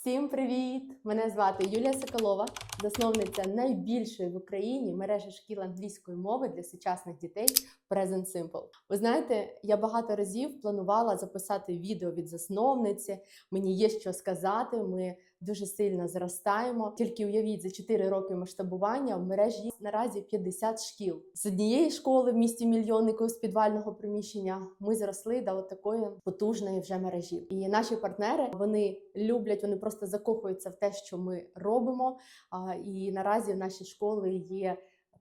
Всім привіт! Мене звати Юлія Соколова, засновниця найбільшої в Україні мережі шкіл англійської мови для сучасних дітей Present Simple. Ви знаєте, я багато разів планувала записати відео від засновниці. Мені є що сказати. Ми дуже сильно зростаємо. Тільки уявіть, за 4 роки масштабування в мережі наразі 50 шкіл. З однієї школи в місті мільйоннику з підвального приміщення ми зросли до такої потужної вже мережі. І наші партнери вони люблять, вони просто закохуються в те, що ми робимо. І наразі наші школи є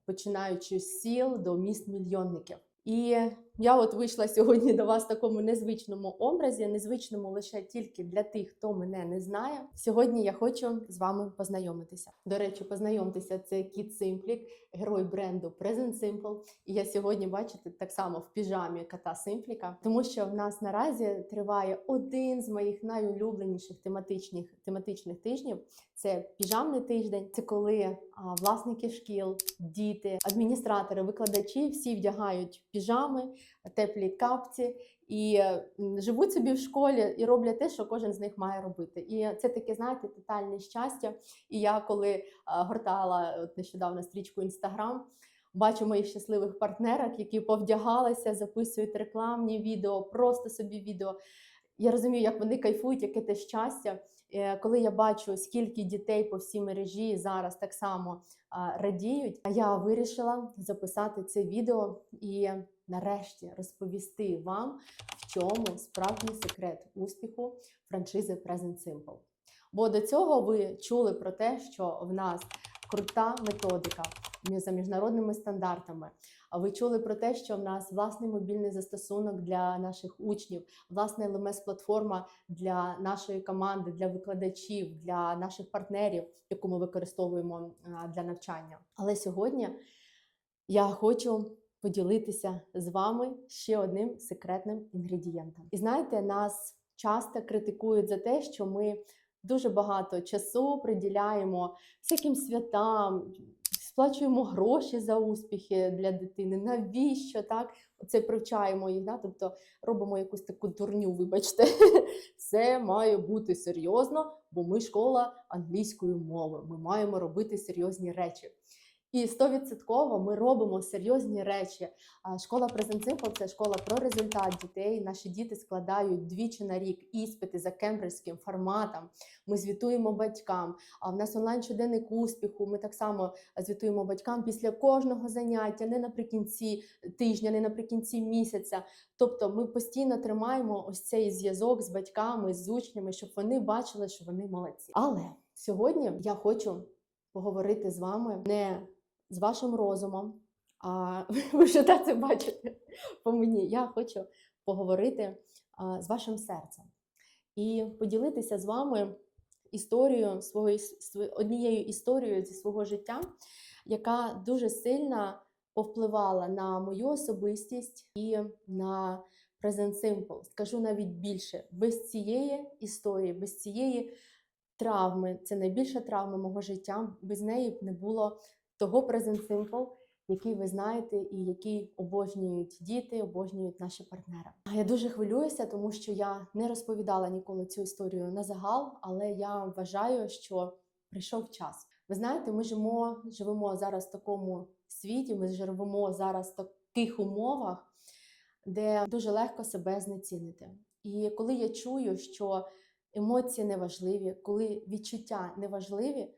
починаючи з сіл до міст мільйонників. І я от вийшла сьогодні до вас в такому незвичному образі, незвичному лише тільки для тих, хто мене не знає. Сьогодні я хочу з вами познайомитися. До речі, познайомтеся, це Кіт Симплік, герой бренду Present Simple. І я сьогодні бачите так само в піжамі кота Симпліка, тому що в нас наразі триває один з моїх найулюбленіших тематичних тематичних тижнів. Це піжамний тиждень. Це коли а, власники шкіл, діти, адміністратори, викладачі всі вдягають піжами, теплі капці і живуть собі в школі і роблять те, що кожен з них має робити. І це таке, знаєте, тотальне щастя. І я коли гортала от нещодавно стрічку інстаграм. Бачу моїх щасливих партнерок, які повдягалися, записують рекламні відео, просто собі відео. Я розумію, як вони кайфують, яке те щастя. Е, Коли я бачу, скільки дітей по всій мережі зараз так само радіють, а я вирішила записати це відео і нарешті розповісти вам, в чому справжній секрет успіху франшизи Present Simple. Бо до цього ви чули про те, що в нас крута методика за міжнародними стандартами. А ви чули про те, що в нас власний мобільний застосунок для наших учнів, власна ЛМС-платформа для нашої команди, для викладачів, для наших партнерів, яку ми використовуємо для навчання. Але сьогодні я хочу поділитися з вами ще одним секретним інгредієнтом. І знаєте, нас часто критикують за те, що ми дуже багато часу приділяємо всяким святам, сплачуємо гроші за успіхи для дитини. Навіщо так? Оце привчаємо їх, да? тобто робимо якусь таку дурню, вибачте. Все має бути серйозно, бо ми школа англійської мови. Ми маємо робити серйозні речі. І стовідсотково ми робимо серйозні речі. Школа Present – це школа про результат дітей. Наші діти складають двічі на рік іспити за кембриджським форматом. Ми звітуємо батькам. А в нас онлайн щоденник успіху. Ми так само звітуємо батькам після кожного заняття, не наприкінці тижня, не наприкінці місяця. Тобто ми постійно тримаємо ось цей зв'язок з батьками, з учнями, щоб вони бачили, що вони молодці. Але сьогодні я хочу поговорити з вами не з вашим розумом, а ви вже так це бачите по мені. Я хочу поговорити а, з вашим серцем і поділитися з вами історією свого однією історією зі свого життя, яка дуже сильно повпливала на мою особистість і на Present Simple. Скажу навіть більше, без цієї історії, без цієї травми, це найбільша травма мого життя. Без неї б не було того Present Simple, який ви знаєте, і який обожнюють діти, обожнюють наші партнери. А Я дуже хвилююся, тому що я не розповідала ніколи цю історію на загал, але я вважаю, що прийшов час. Ви знаєте, ми живемо, живемо зараз в такому світі, ми живемо зараз в таких умовах, де дуже легко себе знецінити. І коли я чую, що емоції не важливі, коли відчуття не важливі,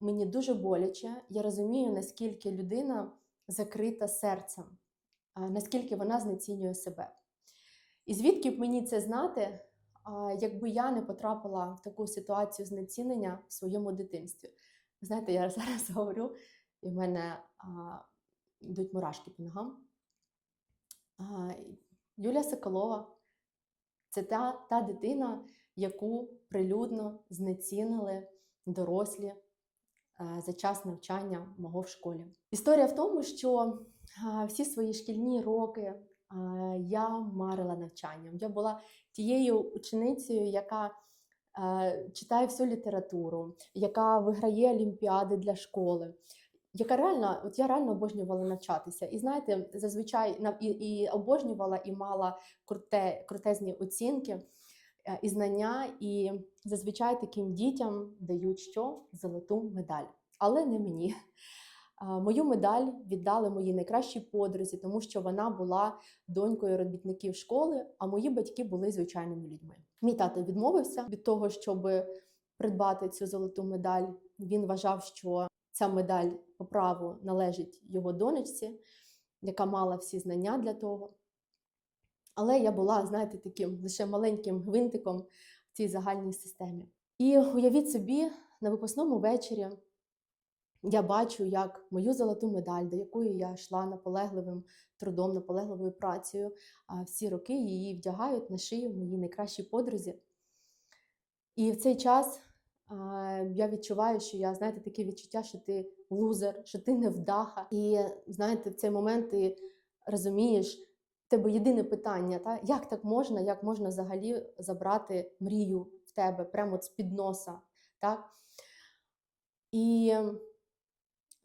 мені дуже боляче. Я розумію, наскільки людина закрита серцем, наскільки вона знецінює себе. І звідки б мені це знати, якби я не потрапила в таку ситуацію знецінення в своєму дитинстві? Знаєте, я зараз говорю, і в мене а, йдуть мурашки по ногам. А, Юлія Соколова це та, та дитина, яку прилюдно знецінили дорослі за час навчання мого в школі. Історія в тому, що е, всі свої шкільні роки е, я марила навчанням. Я була тією ученицею, яка е, читає всю літературу, яка виграє олімпіади для школи. Яка реально, от я реально обожнювала навчатися. І знаєте, зазвичай і, і обожнювала і мала круте, крутезні оцінки. Е, і знання, і зазвичай таким дітям дають що золоту медаль, але не мені. Мою медаль віддали моїй найкращій подрузі, тому що вона була донькою робітників школи, а мої батьки були звичайними людьми. Мій тато відмовився від того, щоб придбати цю золоту медаль. Він вважав, що ця медаль по праву належить його донечці, яка мала всі знання для того. Але я була, знаєте, таким лише маленьким гвинтиком в цій загальній системі. І уявіть собі, на випускному вечорі я бачу, як мою золоту медаль, до якої я йшла наполегливим трудом, наполегливою працею, всі роки її вдягають на шию моїй найкращій подрузі. І в цей час я відчуваю, що я, знаєте, таке відчуття, що ти лузер, що ти невдаха. І знаєте, в цей момент ти розумієш, тебе єдине питання, та? як так можна, як можна взагалі забрати мрію в тебе прямо з-під носа. Так? І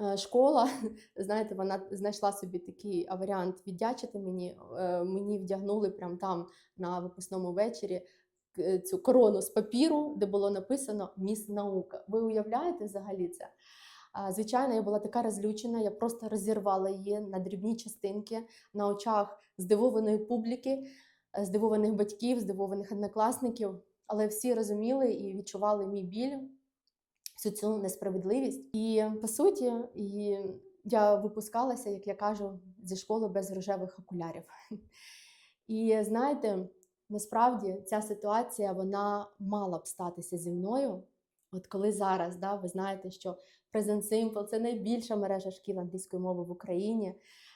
е, школа, знаєте, вона знайшла собі такий варіант віддячити мені. Е, Мені вдягнули прямо там на випускному вечорі цю корону з папіру, де було написано Міс наука. Ви уявляєте взагалі це? Звичайно, я була така розлючена, я просто розірвала її на дрібні частинки на очах здивованої публіки, е, здивованих батьків, здивованих однокласників. Але всі розуміли і відчували мій біль, всю цю несправедливість. І по суті, і я випускалася, як я кажу, зі школи без рожевих окулярів. І знаєте, насправді ця ситуація вона мала б статися зі мною. От коли зараз, да, ви знаєте, що Present Simple – це найбільша мережа шкіл англійської мови в Україні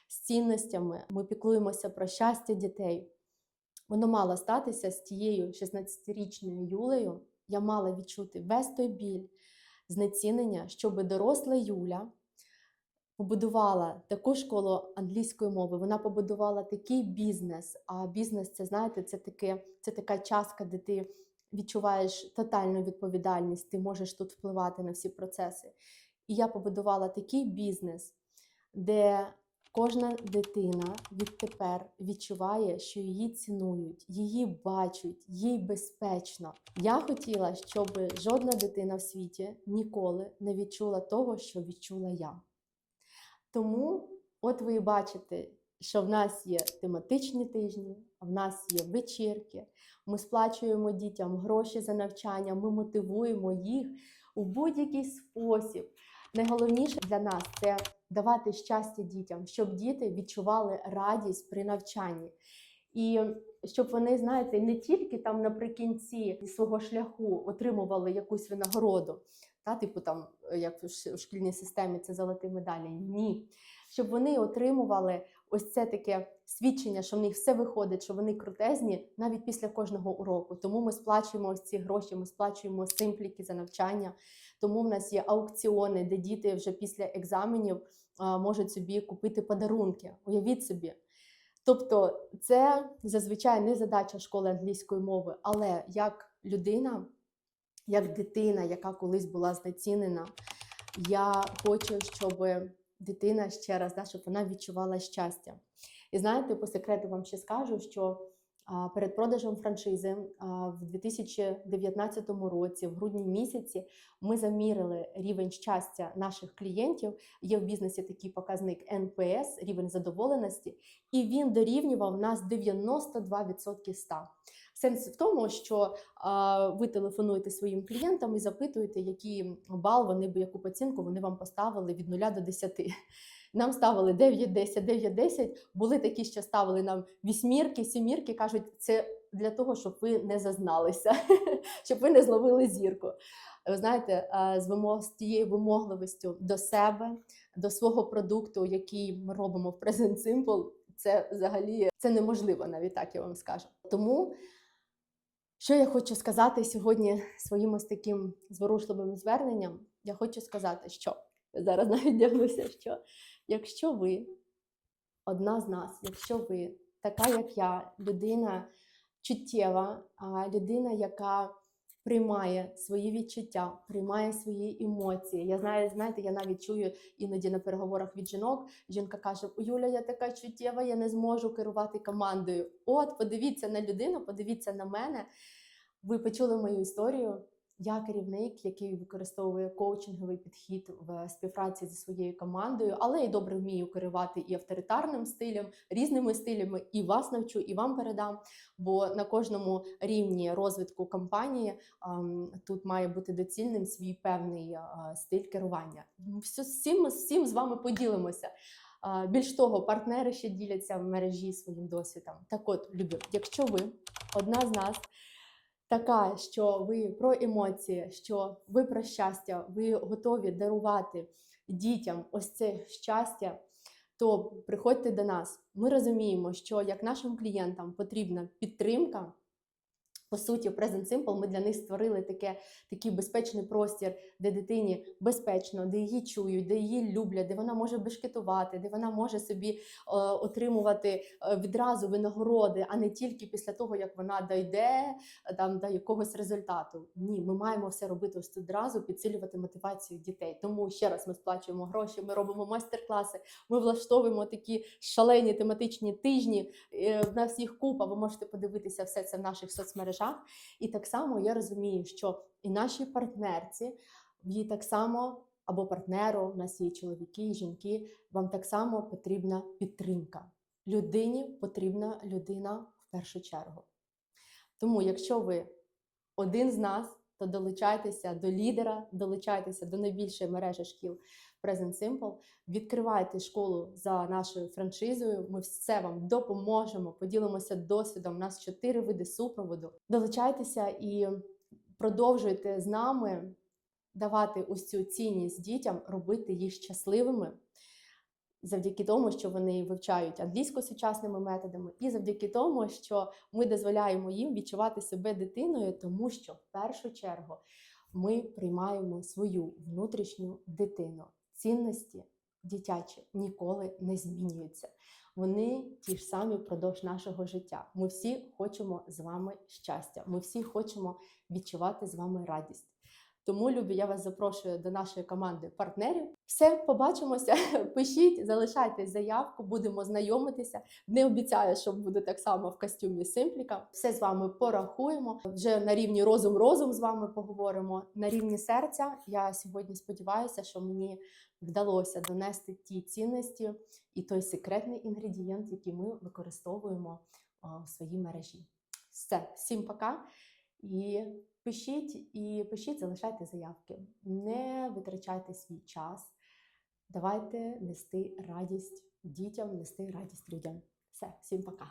з цінностями. Ми піклуємося про щастя дітей. Воно мало статися з тією 16-річною Юлею. Я мала відчути весь той біль, знецінення, щоб доросла Юля побудувала таку школу англійської мови. Вона побудувала такий бізнес. А бізнес це знаєте, це таке, це така частка, де ти відчуваєш тотальну відповідальність, ти можеш тут впливати на всі процеси. І я побудувала такий бізнес, де кожна дитина відтепер відчуває, що її цінують, її бачать, їй безпечно. Я хотіла, щоб жодна дитина в світі ніколи не відчула того, що відчула я. Тому, от ви бачите, що в нас є тематичні тижні, в нас є вечірки. Ми сплачуємо дітям гроші за навчання, ми мотивуємо їх у будь-який спосіб. Найголовніше для нас це давати щастя дітям, щоб діти відчували радість при навчанні. І щоб вони, знаєте, не тільки там наприкінці свого шляху отримували якусь винагороду, та, типу там, як в шкільній системі це золоті медалі. Ні. Щоб вони отримували ось це таке свідчення, що в них все виходить, що вони крутезні навіть після кожного уроку. Тому ми сплачуємо ось ці гроші, ми сплачуємо симпліки за навчання. Тому в нас є аукціони, де діти вже після екзаменів можуть собі купити подарунки. Уявіть собі. Тобто, це зазвичай не задача школи англійської мови, але як людина, як дитина, яка колись була знецінена, я хочу, щоб дитина ще раз, да, щоб вона відчувала щастя. І знаєте, по секрету вам ще скажу, що перед продажем франшизи в 2019 році, в грудні місяці, ми замірили рівень щастя наших клієнтів. Є в бізнесі такий показник НПС, рівень задоволеності, і він дорівнював нас 92% 100. Сенс в тому, що ви телефонуєте своїм клієнтам і запитуєте, який бал вони б яку оцінку вони вам поставили від 0 до 10. Нам ставили 9, 10, 9, 10. Були такі, що ставили нам вісьмірки, сімірки. кажуть, це для того, щоб ви не зазналися, щоб ви не зловили зірку. Ви знаєте, з вимог з тією вимогливістю до себе, до свого продукту, який ми робимо в Present Simple, це взагалі це неможливо, навіть так я вам скажу. Тому що я хочу сказати сьогодні своїм ось таким зворушливим зверненням? Я хочу сказати, що я зараз навіть дивлюся, що якщо ви одна з нас, якщо ви така, як я, людина чуттєва, людина, яка приймає свої відчуття, приймає свої емоції. Я знаю, знаєте, я навіть чую іноді на переговорах від жінок. Жінка каже: Юля, я така чуттєва, я не зможу керувати командою. От, подивіться на людину, подивіться на мене. Ви почули мою історію. Я керівник, який використовує коучинговий підхід в співпраці зі своєю командою, але й добре вмію керувати і авторитарним стилем, різними стилями, і вас навчу, і вам передам. Бо на кожному рівні розвитку компанії ам, тут має бути доцільним свій певний а, стиль керування. Всім, всім з вами поділимося. А, Більш того, партнери ще діляться в мережі своїм досвідом. Так от, любі, якщо ви одна з нас така, що ви про емоції, що ви про щастя, ви готові дарувати дітям ось це щастя, то приходьте до нас. Ми розуміємо, що як нашим клієнтам потрібна підтримка. По суті, в Present Simple ми для них створили таке, такий безпечний простір, де дитині безпечно, де її чують, де її люблять, де вона може бешкетувати, де вона може собі е, отримувати е, відразу винагороди, а не тільки після того, як вона дойде е, там до якогось результату. Ні, ми маємо все робити ось одразу, підсилювати мотивацію дітей. Тому ще раз ми сплачуємо гроші, ми робимо майстер-класи, ми влаштовуємо такі шалені тематичні тижні. е, На всіх купа. Ви можете подивитися все це в наших соцмережах. І так само я розумію, що і нашій партнерці, їй так само або партнеру, у нас є чоловіки, жінки, вам так само потрібна підтримка. Людині потрібна людина в першу чергу. Тому, якщо ви один з нас, то долучайтеся до лідера, долучайтеся до найбільшої мережі шкіл Present Simple, відкривайте школу за нашою франшизою. Ми все вам допоможемо, поділимося досвідом. У нас чотири види супроводу. Долучайтеся і продовжуйте з нами давати ось цю цінність дітям, робити їх щасливими. Завдяки тому, що вони вивчають англійську сучасними методами, і завдяки тому, що ми дозволяємо їм відчувати себе дитиною, тому що в першу чергу ми приймаємо свою внутрішню дитину. Цінності дитячі ніколи не змінюються. Вони ті ж самі впродовж нашого життя. Ми всі хочемо з вами щастя. Ми всі хочемо відчувати з вами радість. Тому, любі, я вас запрошую до нашої команди партнерів. Все, побачимося. Пишіть, залишайте заявку, будемо знайомитися. Не обіцяю, що буду так само в костюмі Симпліка. Все з вами порахуємо. Вже на рівні розум-розум з вами поговоримо. На рівні серця я сьогодні сподіваюся, що мені вдалося донести ті цінності і той секретний інгредієнт, який ми використовуємо в своїй мережі. Все, всім пока. І пишіть і пишіть, залишайте заявки. Не витрачайте свій час. Давайте нести радість дітям, нести радість людям. Все, всім пока.